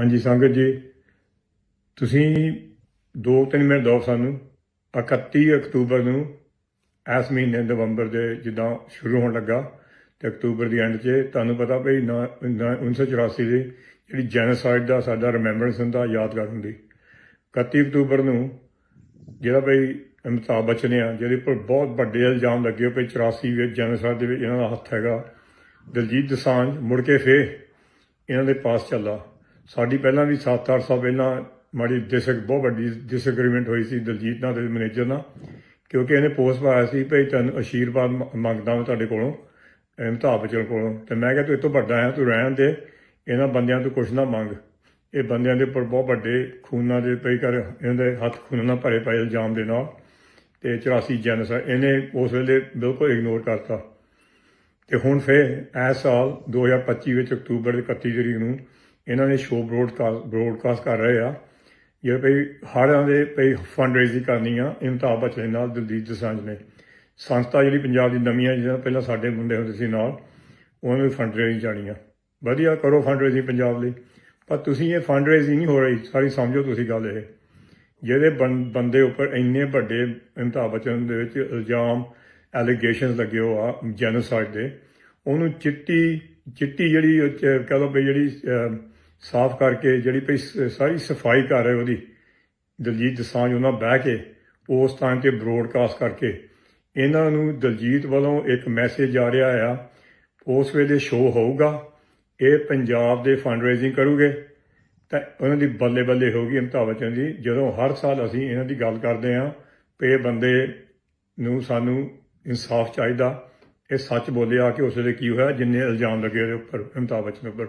ਹਾਂਜੀ, ਸੰਗਤ ਜੀ, ਤੁਸੀਂ 2-3 ਮਿੰਟ ਦਿਓ ਸਾਨੂੰ। 31 ਅਕਤੂਬਰ ਨੂੰ ਇਸ ਮਹੀਨੇ ਨਵੰਬਰ ਦੇ ਜਿੱਦਾਂ ਸ਼ੁਰੂ ਹੋਣ ਲੱਗਾ ਤੇ ਅਕਤੂਬਰ ਦੀ ਐਂਡ 'ਚ ਤੁਹਾਨੂੰ ਪਤਾ ਭਈ ਨਾ- ਨਾ- 1984 ਦੀ ਜਿਹੜੀ ਜੈਨੋਸਾਈਡ ਦਾ ਸਾਡਾ ਰਿਮੈਂਬਰੈਂਸ ਹੁੰਦਾ, ਯਾਦਗਾਰ ਹੁੰਦੀ। 31 ਅਕਤੂਬਰ ਨੂੰ ਜਿਹੜਾ ਭਈ ਅਮਿਤਾਭ ਬੱਚਨ ਆ, ਜਿਹਦੇ ਉੱਪਰ ਬਹੁਤ ਵੱਡੇ ਇਲਜ਼ਾਮ ਲੱਗੇ ਹੋ ਭਈ 84 ਵਿੱਚ ਜੈਨੋਸਾਈਡ ਦੇ ਵਿੱਚ, ਇਹਨਾਂ ਦਾ ਹੱਥ ਹੈਗਾ। ਦਲਜੀਤ ਦਸਾਂਝ ਮੁੜ ਕੇ ਫੇਰ ਇਹਨਾਂ ਦੇ ਪਾਸ ਚੱਲਾ। ਸਾਡੀ ਪਹਿਲਾਂ ਵੀ 7-8 ਸਾਲ ਪਹਿਲਾਂ ਮਾੜੀ ਡਿਸਕ ਬਹੁਤ ਵੱਡੀ ਡਿਸਐਗਰੀਮੈਂਟ ਹੋਈ ਸੀ ਦਲਜੀਤ ਨਾਲ ਤੇ ਮੈਨੇਜਰ ਨਾਲ, ਕਿਉਂਕਿ ਇਹਨੇ ਪੋਸਟ ਪਾਇਆ ਸੀ ਭਈ ਤੁਹਾਨੂੰ ਅਸ਼ੀਰਵਾਦ ਮੰਗਦਾ ਹਾਂ ਤੁਹਾਡੇ ਕੋਲੋਂ ਅਮਿਤਾਭ ਬਚਨ ਕੋਲੋਂ। ਤੇ ਮੈਂ ਕਿਹਾ ਤੂੰ ਇਹ ਵੱਡਾ ਹੈ ਤੂੰ ਰਹਿਣ ਦੇ, ਇਹਨਾਂ ਬੰਦਿਆਂ ਤੋਂ ਕੁਛ ਨਾ ਮੰਗ। ਇਹ ਬੰਦਿਆਂ ਦੇ ਉੱਪਰ ਬਹੁਤ ਵੱਡੇ ਖੂਨਾਂ ਦੇ ਪਈ ਕਰ, ਇਹਨਾਂ ਦੇ ਹੱਥ ਖੂਨਾਂ ਨਾਲ ਭਰੇ ਪਏ ਇਲਜ਼ਾਮ ਦੇ ਨਾਲ, ਤੇ 84 ਜੈਨਸ ਇਹਨੇ ਉਸ ਵੇਲੇ ਬਿਲਕੁਲ ਇਗਨੋਰ ਕਰਤਾ। ਤੇ ਹੁਣ ਫੇਰ ਇਸ ਸਾਲ 2025 ਵਿੱਚ ਅਕਤੂਬਰ ਦੀ 31 ਤਰੀਕ ਨੂੰ ਇਹਨਾਂ ਨੇ ਸ਼ੋਅ ਬ੍ਰੋਡਕਾਸਟ ਬ੍ਰੋਡਕਾਸਟ ਕਰ ਰਹੇ ਆ। ਇਹ ਭਈ ਹੜ੍ਹਾਂ ਦੇ ਭਈ ਫੰਡ ਰੇਜ਼ਿੰਗ ਕਰਨੀ ਆ ਅਮਿਤਾਭ ਬੱਚਨ ਨਾਲ, ਦਲਜੀਤ ਦੋਸਾਂਝ ਨੇ। ਸੰਸਥਾ ਜਿਹੜੀ ਪੰਜਾਬ ਦੀ ਨਵੀਂ ਆ ਜਿਹਨਾਂ ਪਹਿਲਾਂ ਸਾਡੇ ਮੁੰਡੇ ਹੁੰਦੇ ਸੀ ਨਾਲ, ਉਹਨਾਂ ਨੂੰ ਫੰਡ ਰੇਜ਼ਿੰਗ ਜਾਣੀ ਆ। ਵਧੀਆ ਕਰੋ ਫੰਡ ਰੇਜ਼ਿੰਗ ਪੰਜਾਬ ਲਈ। ਪਰ ਤੁਸੀਂ ਇਹ ਫੰਡ ਰੇਜ਼ਿੰਗ ਨਹੀਂ ਹੋ ਰਹੀ, ਸਾਰੀ ਸਮਝੋ ਤੁਸੀਂ ਗੱਲ ਇਹ। ਜਿਹੜੇ ਬੰ- ਬੰਦੇ ਉੱਪਰ ਇੰਨੇ ਵੱਡੇ ਅਮਿਤਾਭ ਬੱਚਨ ਦੇ ਵਿੱਚ ਇਲਜ਼ਾਮ ਐਲੀਗੇਸ਼ਨਸ ਲੱਗੇ ਹੋ ਆ ਜੈਨੋਸਾਈਡ ਦੇ, ਉਹਨੂੰ ਚਿੱਟੀ ਚਿੱਟੀ ਜਿਹੜੀ ਉਹ 'ਚ ਕਹਿ ਲਓ ਵੀ ਜਿਹੜੀ ਸਾਫ਼ ਕਰਕੇ ਜਿਹੜੀ ਭਈ ਸ- ਸਾਰੀ ਸਫ਼ਾਈ ਕਰ ਰਹੇ ਉਹਦੀ, ਦਲਜੀਤ ਦਸਾਂਝ ਉਹਨਾਂ ਬਹਿ ਕੇ, ਉਸ ਟਾਈਮ ਤੇ ਬ੍ਰੋਡਕਾਸਟ ਕਰਕੇ, ਇਹਨਾਂ ਨੂੰ ਦਲਜੀਤ ਵੱਲੋਂ ਇੱਕ ਮੈਸੇਜ ਆ ਰਿਹਾ ਆ, ਉਸ ਵੇਲੇ ਸ਼ੋਅ ਹੋਊਗਾ, ਇਹ ਪੰਜਾਬ ਦੇ ਫੰਡ ਰੇਜ਼ਿੰਗ ਕਰੂਗੇ, ਤਾਂ ਉਹਨਾਂ ਦੀ ਬੱਲੇ ਬੱਲੇ ਹੋਗੀ ਅਮਿਤਾਭ ਬੱਚਨ ਦੀ, ਜਦੋਂ ਹਰ ਸਾਲ ਅਸੀਂ ਇਹਨਾਂ ਦੀ ਗੱਲ ਕਰਦੇ ਹਾਂ ਕਿ ਇਹ ਬੰਦੇ ਨੂੰ ਸਾਨੂੰ ਇਨਸਾਫ ਚਾਹੀਦਾ, ਇਹ ਸੱਚ ਬੋਲਿਆ ਕਿ ਉਸ ਵੇਲੇ ਕੀ ਹੋਇਆ, ਜਿੰਨੇ ਇਲਜ਼ਾਮ ਲੱਗੇ ਉਹਦੇ ਉੱਪਰ, ਅਮਿਤਾਭ ਬੱਚਨ ਉੱਪਰ।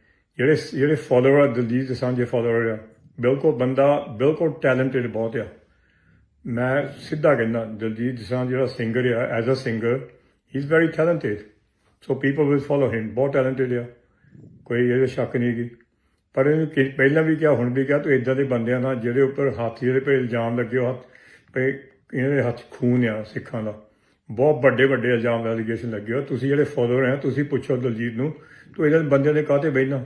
ਜਿਹੜੇ ਜਿਹੜੇ ਫਾਲੋਅਰ ਆ, ਦਲਜੀਤ ਦੋਸਾਂਝ ਦੇ ਫਾਲੋਅਰ ਆ, ਬਿਲਕੁਲ ਬੰਦਾ ਬਿਲਕੁਲ ਟੈਲੈਂਟਡ ਬਹੁਤ ਆ। ਮੈਂ ਸਿੱਧਾ ਕਹਿੰਦਾ, ਦਲਜੀਤ ਦੋਸਾਂਝ ਜਿਹੜਾ ਸਿੰਗਰ ਆ as a singer he is very talented so people will follow him ਬਹੁਤ ਟੈਲੈਂਟਡ ਆ। ਕੋਈ ਇਹਦੇ ਸ਼ੱਕ ਨਹੀਂ ਕਿ ਪਰ ਇਹਨੂੰ ਪਹਿਲਾਂ ਵੀ ਕਿਹਾ, ਹੁਣ ਵੀ ਕਿਹਾ, ਤੂੰ ਇਦਾਂ ਦੇ ਬੰਦਿਆਂ ਨਾਲ ਜਿਹੜੇ ਉੱਪਰ ਹੱਥ, ਜਿਹੜੇ ਪੇ ਇਲਜ਼ਾਮ ਲੱਗੇ ਹੋ ਹੱਥ ਪੇ ਇਹਨਾਂ ਦੇ ਹੱਥ ਖੂਨ ਆ ਸਿੱਖਾਂ ਦਾ। ਬਹੁਤ ਵੱਡੇ ਵੱਡੇ ਇਲਜ਼ਾਮ ਐਲੀਗੇਸ਼ਨ ਲੱਗੇ ਹੋ ਤੁਸੀਂ ਜਿਹੜੇ ਫਾਲੋਅਰ ਆ, ਤੁਸੀਂ ਪੁੱਛੋ ਦਲਜੀਤ ਨੂੰ, ਤੂੰ ਇਹਨਾਂ ਬੰਦਿਆਂ ਦੇ ਕਾਹਤੇ ਬਹਿਣਾ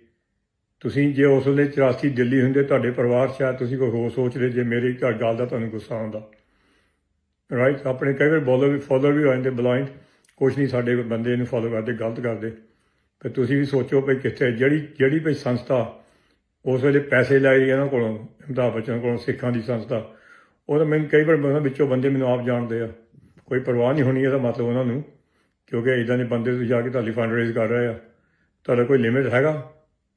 ਤੁਸੀਂ ਜੇ ਉਸ ਵੇਲੇ 84 ਦਿੱਲੀ ਹੁੰਦੇ ਤੁਹਾਡੇ ਪਰਿਵਾਰ ਸ਼ਾਇਦ ਤੁਸੀਂ ਕੋਈ ਹੋਰ ਸੋਚਦੇ ਜੇ ਮੇਰੀ ਘਰ ਗੱਲ ਦਾ ਤੁਹਾਨੂੰ ਗੁੱਸਾ ਆਉਂਦਾ। ਰਾਈਟ ਆਪਣੇ ਕਈ ਵਾਰ ਬੋਲਰ ਵੀ ਫਾਲੋਅਰ ਵੀ ਹੋ ਜਾਂਦੇ ਬਲਾਈਂਡ ਕੁਛ ਨਹੀਂ ਸਾਡੇ ਬੰਦੇ ਨੂੰ ਫਾਲੋ ਕਰਦੇ, ਗਲਤ ਕਰਦੇ। ਤੇ ਤੁਸੀਂ ਵੀ ਸੋਚੋ ਭਈ ਕਿੱਥੇ, ਜਿਹੜੀ ਜਿਹੜੀ ਭਈ ਸੰਸਥਾ ਉਸ ਵੇਲੇ ਪੈਸੇ ਲੈ ਰਹੀ ਹੈ ਇਹਨਾਂ ਕੋਲੋਂ ਅਮਿਤਾਭ ਬੱਚਨ ਕੋਲੋਂ, ਸਿੱਖਾਂ ਦੀ ਸੰਸਥਾ, ਉਹ ਤਾਂ ਮੈਨੂੰ ਕਈ ਵਾਰ ਬੰਦਾ ਵਿੱਚੋਂ ਬੰਦੇ ਮੈਨੂੰ ਆਪ ਜਾਣਦੇ ਆ। ਕੋਈ ਪਰਵਾਹ ਨਹੀਂ ਹੋਣੀ, ਇਹਦਾ ਮਤਲਬ ਉਹਨਾਂ ਨੂੰ, ਕਿਉਂਕਿ ਇਦਾਂ ਦੇ ਬੰਦੇ ਤੁਸੀਂ ਜਾ ਕੇ ਤੁਹਾਡੀ ਫੰਡ ਰੇਜ਼ ਕਰ ਰਹੇ ਆ। ਤੁਹਾਡਾ ਕੋਈ ਲਿਮਿਟ ਹੈਗਾ?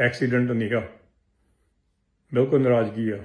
ਐਕਸੀਡੈਂਟ ਨਹੀਂਗਾ ਬਿਲਕੁਲ ਨਾਰਾਜ਼ਗੀ ਆ।